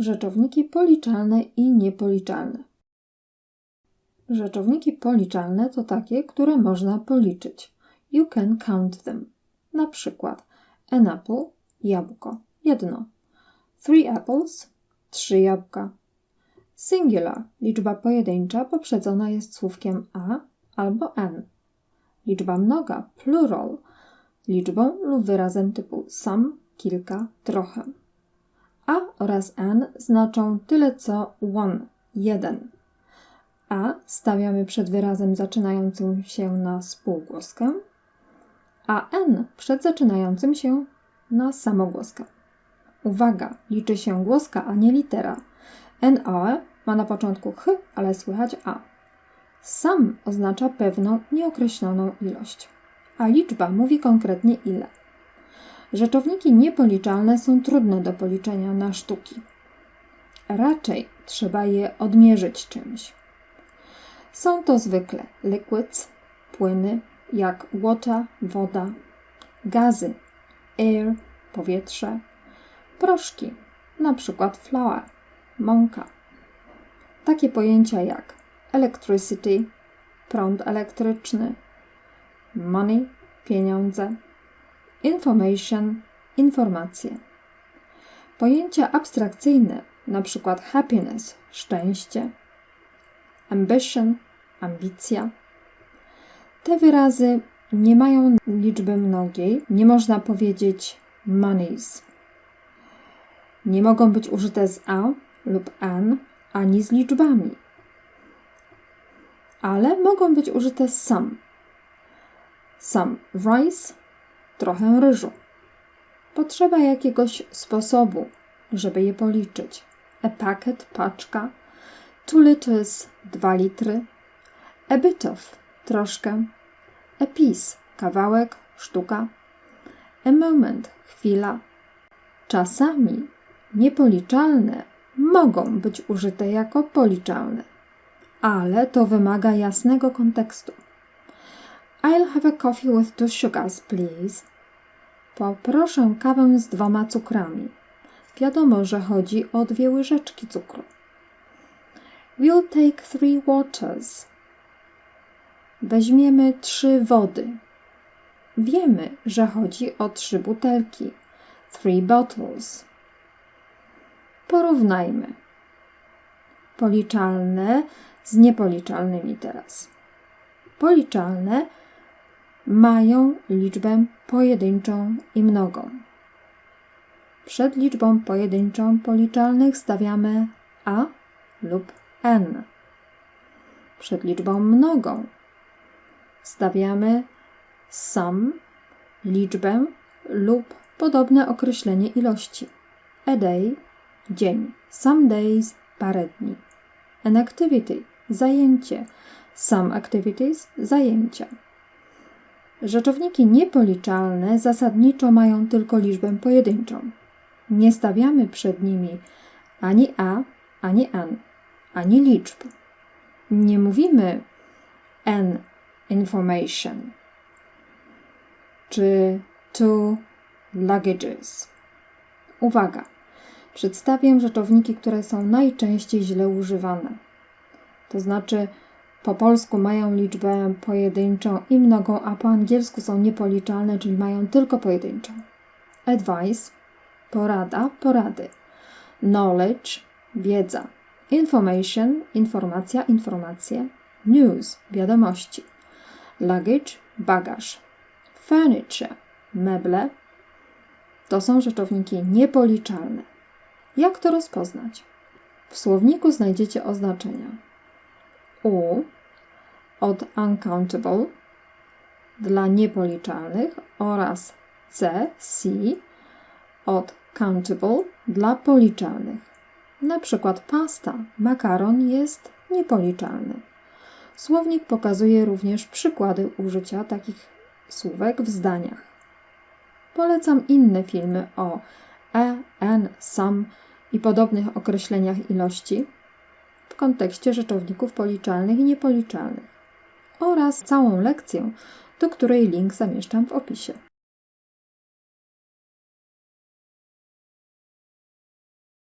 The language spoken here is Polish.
Rzeczowniki policzalne i niepoliczalne. Rzeczowniki policzalne to takie, które można policzyć. You can count them. Na przykład an apple, jabłko, jedno. Three apples, trzy jabłka. Singular, liczba pojedyncza poprzedzona jest słówkiem a albo an. Liczba mnoga, plural, liczbą lub wyrazem typu some, kilka, trochę. A oraz an znaczą tyle co one, jeden. A stawiamy przed wyrazem zaczynającym się na spółgłoskę, a n przed zaczynającym się na samogłoskę. Uwaga, liczy się głoska, a nie litera. NOE ma na początku ch, ale słychać a. Sam oznacza pewną, nieokreśloną ilość, a liczba mówi konkretnie ile. Rzeczowniki niepoliczalne są trudne do policzenia na sztuki. Raczej trzeba je odmierzyć czymś. Są to zwykle liquids, płyny, jak water, woda, gazy, air, powietrze, proszki, na przykład flour, mąka. Takie pojęcia jak electricity, prąd elektryczny, money, pieniądze, information, informacje. Pojęcia abstrakcyjne, przykład happiness, szczęście, ambition, ambicja. Te wyrazy nie mają liczby mnogiej, nie można powiedzieć monies. Nie mogą być użyte z a lub an ani z liczbami, ale mogą być użyte some. Some rice, trochę ryżu. Potrzeba jakiegoś sposobu, żeby je policzyć. A packet, paczka. Two liters, dwa litry. A bit of, troszkę. A piece, kawałek, sztuka. A moment, chwila. Czasami niepoliczalne mogą być użyte jako policzalne, ale to wymaga jasnego kontekstu. I'll have a coffee with two sugars, please. Poproszę kawę z dwoma cukrami. Wiadomo, że chodzi o dwie łyżeczki cukru. We'll take three waters. Weźmiemy trzy wody. Wiemy, że chodzi o trzy butelki. Three bottles. Porównajmy. Policzalne z niepoliczalnymi teraz. Policzalne mają liczbę pojedynczą i mnogą. Przed liczbą pojedynczą policzalnych stawiamy a lub n. Przed liczbą mnogą stawiamy some, liczbę lub podobne określenie ilości. A day, dzień. Some days, parę dni. An activity, zajęcie. Some activities, zajęcia. Rzeczowniki niepoliczalne zasadniczo mają tylko liczbę pojedynczą. Nie stawiamy przed nimi ani a, ani an, ani liczb. Nie mówimy an information czy two luggages. Uwaga! Przedstawię rzeczowniki, które są najczęściej źle używane. To znaczy, po polsku mają liczbę pojedynczą i mnogą, a po angielsku są niepoliczalne, czyli mają tylko pojedynczą. Advice, porada, porady. Knowledge, wiedza. Information, informacja, informacje. News, wiadomości. Luggage, bagaż. Furniture, meble. To są rzeczowniki niepoliczalne. Jak to rozpoznać? W słowniku znajdziecie oznaczenia U od uncountable dla niepoliczalnych oraz C, C od countable dla policzalnych. Na przykład pasta, makaron jest niepoliczalny. Słownik pokazuje również przykłady użycia takich słówek w zdaniach. Polecam inne filmy o e, n, some i podobnych określeniach ilości w kontekście rzeczowników policzalnych i niepoliczalnych oraz całą lekcję, do której link zamieszczam w opisie.